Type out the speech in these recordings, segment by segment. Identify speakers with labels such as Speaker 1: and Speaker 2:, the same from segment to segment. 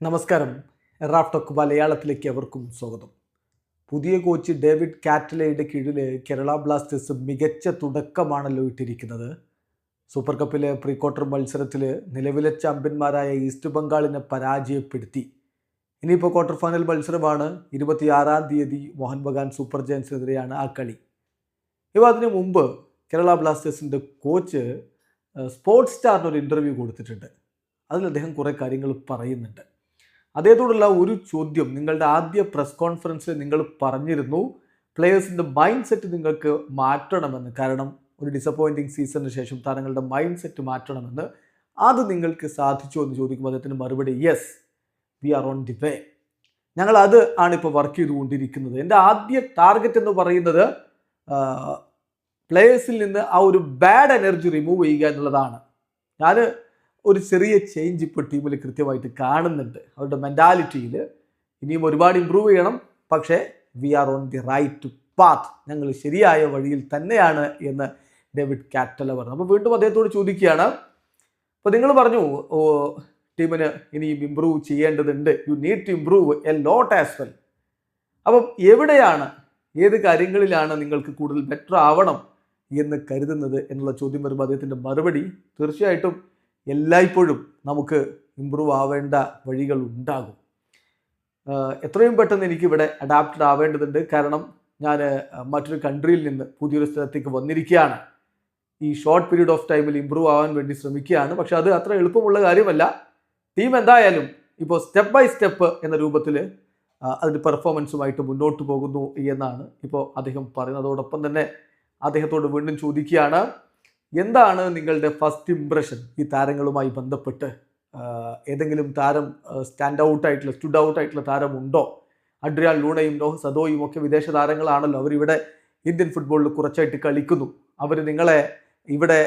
Speaker 1: നമസ്കാരം. റാഫ്ടോക്ക് മലയാളത്തിലേക്ക് അവർക്കും സ്വാഗതം. പുതിയ കോച്ച് ഡേവിഡ് കാറ്റലയുടെ കീഴിൽ കേരള ബ്ലാസ്റ്റേഴ്സ് മികച്ച തുടക്കമാണല്ലോ ഇട്ടിരിക്കുന്നത്. സൂപ്പർ കപ്പിലെ പ്രീ ക്വാർട്ടർ മത്സരത്തിൽ നിലവിലെ ചാമ്പ്യന്മാരായ ഈസ്റ്റ് ബംഗാളിനെ പരാജയപ്പെടുത്തി. ഇനിയിപ്പോൾ ക്വാർട്ടർ ഫൈനൽ മത്സരമാണ്. ഇരുപത്തിയാറാം തീയതി മോഹൻ ബഗാൻ സൂപ്പർ ജയൻസിനെതിരെയാണ് ആ കളി. ഇപ്പോൾ അതിനു മുമ്പ് കേരള ബ്ലാസ്റ്റേഴ്സിന്റെ കോച്ച് സ്പോർട്സ് സ്റ്റാറിന് ഒരു ഇന്റർവ്യൂ കൊടുത്തിട്ടുണ്ട്. അതിൽ അദ്ദേഹം കുറേ കാര്യങ്ങൾ പറയുന്നുണ്ട്. അതേതോടുള്ള ഒരു ചോദ്യം നിങ്ങളുടെ ആദ്യ പ്രസ് കോൺഫറൻസിൽ നിങ്ങൾ പറഞ്ഞിരുന്നു പ്ലേയേഴ്സിന്റെ മൈൻഡ് സെറ്റ് നിങ്ങൾക്ക് മാറ്റണമെന്ന്. കാരണം ഒരു ഡിസപ്പോയിന്റിങ് സീസണിന് ശേഷം താരങ്ങളുടെ മൈൻഡ് സെറ്റ് മാറ്റണമെന്ന്. അത് നിങ്ങൾക്ക് സാധിച്ചു എന്ന് ചോദിക്കുമ്പോൾ അദ്ദേഹത്തിന് മറുപടി yes we are on the way ഞങ്ങൾ അത് ആണ് വർക്ക് ചെയ്തുകൊണ്ടിരിക്കുന്നത്. എന്റെ ആദ്യ ടാർഗറ്റ് എന്ന് പറയുന്നത് പ്ലേയേഴ്സിൽ നിന്ന് ആ ഒരു ബാഡ് എനർജി റിമൂവ് ചെയ്യുക എന്നുള്ളതാണ്. ഞാൻ ഒരു ചെറിയ ചേഞ്ച് ഇപ്പോൾ ടീമിൽ കൃത്യമായിട്ട് കാണുന്നുണ്ട്. അവരുടെ മെന്റാലിറ്റിയിൽ ഇനിയും ഒരുപാട് ഇമ്പ്രൂവ് ചെയ്യണം. പക്ഷേ we are on the right path ഞങ്ങൾ ശരിയായ വഴിയിൽ തന്നെയാണ് എന്ന് ഡേവിഡ് കാറ്റല പറഞ്ഞു അപ്പോൾ വീണ്ടും അദ്ദേഹത്തോട് ചോദിക്കുകയാണ്. അപ്പോൾ നിങ്ങൾ പറഞ്ഞു ടീമിന് ഇനിയും ഇമ്പ്രൂവ് ചെയ്യേണ്ടതുണ്ട്. You need to improve a lot as well അപ്പം എവിടെയാണ് ഏത് കാര്യങ്ങളിലാണ് നിങ്ങൾക്ക് കൂടുതൽ ബെറ്റർ ആവണം എന്ന് കരുതുന്നത് എന്നുള്ള ചോദ്യം വരുമ്പോൾ അദ്ദേഹത്തിന്റെ മറുപടി തീർച്ചയായിട്ടും എല്ലായ്പ്പോഴും നമുക്ക് ഇമ്പ്രൂവ് ആവേണ്ട വഴികൾ ഉണ്ടാകും. എത്രയും പെട്ടെന്ന് എനിക്കിവിടെ അഡാപ്റ്റഡ് ആവേണ്ടതുണ്ട്. കാരണം ഞാൻ മറ്റൊരു കൺട്രിയിൽ നിന്ന് പുതിയൊരു സ്ഥലത്തേക്ക് വന്നിരിക്കുകയാണ്. ഈ ഷോർട്ട് പീരീഡ് ഓഫ് ടൈമിൽ ഇമ്പ്രൂവ് ആവാൻ വേണ്ടി ശ്രമിക്കുകയാണ്. പക്ഷെ അത് അത്ര എളുപ്പമുള്ള കാര്യമല്ല. ടീം എന്തായാലും ഇപ്പോൾ സ്റ്റെപ്പ് ബൈ സ്റ്റെപ്പ് എന്ന രൂപത്തിൽ അതിന്റെ പെർഫോമൻസുമായിട്ട് മുന്നോട്ട് പോകുന്നു എന്നാണ് ഇപ്പോൾ അദ്ദേഹം പറയുന്നതോടൊപ്പം തന്നെ അദ്ദേഹത്തോട് വീണ്ടും ചോദിക്കുകയാണ് എന്താണ് നിങ്ങളുടെ ഫസ്റ്റ് ഇംപ്രഷൻ ഈ താരങ്ങളുമായി ബന്ധപ്പെട്ട്? ഏതെങ്കിലും താരം സ്റ്റാൻഡ് ഔട്ട് ആയിട്ടുള്ള സ്റ്റുഡ് ഔട്ട് ആയിട്ടുള്ള ഉണ്ടോ അഡ്രിയാൻ ലൂണയും നോഹ് സദോയും ഒക്കെ വിദേശ താരങ്ങളാണല്ലോ. അവരിവിടെ ഇന്ത്യൻ ഫുട്ബോളിൽ കുറച്ചായിട്ട് കളിക്കുന്നു. അവർ നിങ്ങളെ ഇവിടെ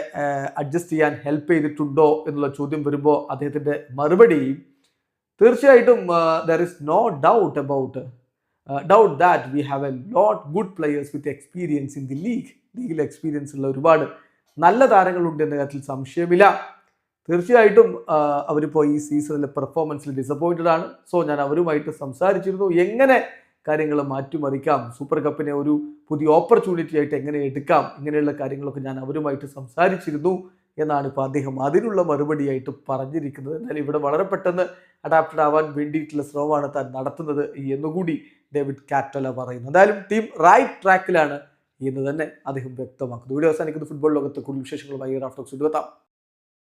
Speaker 1: അഡ്ജസ്റ്റ് ചെയ്യാൻ ഹെൽപ്പ് ചെയ്തിട്ടുണ്ടോ എന്നുള്ള ചോദ്യം വരുമ്പോൾ അദ്ദേഹത്തിന്റെ മറുപടി തീർച്ചയായിട്ടും there is no doubt about doubt that we have a lot good players with experience in the league ലീഗിൽ എക്സ്പീരിയൻസ് ഉള്ള ഒരുപാട് നല്ല താരങ്ങളുണ്ട് എന്ന കാര്യത്തിൽ സംശയമില്ല. തീർച്ചയായിട്ടും അവരിപ്പോൾ ഈ സീസണിലെ പെർഫോമൻസിൽ ഡിസപ്പോയിന്റഡ് ആണ്. സോ ഞാൻ അവരുമായിട്ട് സംസാരിച്ചിരുന്നു. എങ്ങനെ കാര്യങ്ങൾ മാറ്റിമറിക്കാം? സൂപ്പർ കപ്പിനെ ഒരു പുതിയ ഓപ്പർച്യൂണിറ്റി ആയിട്ട് എങ്ങനെ എടുക്കാം? ഇങ്ങനെയുള്ള കാര്യങ്ങളൊക്കെ ഞാൻ അവരുമായിട്ട് സംസാരിച്ചിരുന്നു എന്നാണ് ഇപ്പോൾ അദ്ദേഹം അതിനുള്ള മറുപടിയായിട്ട് പറഞ്ഞിരിക്കുന്നത്. എന്നാൽ ഇവിടെ വളരെ പെട്ടെന്ന് അഡാപ്റ്റഡ് ആവാൻ വേണ്ടിയിട്ടുള്ള ശ്രമമാണ് താൻ നടത്തുന്നത് എന്നുകൂടി ഡേവിഡ് കാറ്റല പറയുന്നു. എന്തായാലും ടീം റൈറ്റ് ട്രാക്കിലാണ് എന്ന് തന്നെ അദ്ദേഹം വ്യക്തമാക്കുന്നു. വീഡിയോ അവസാനിക്കുന്ന. ഫുട്ബോൾ ലോകത്ത് കൂടുതൽ വിശേഷങ്ങളുമായി റാഫ്റ്റോക്സ് എടുത്താം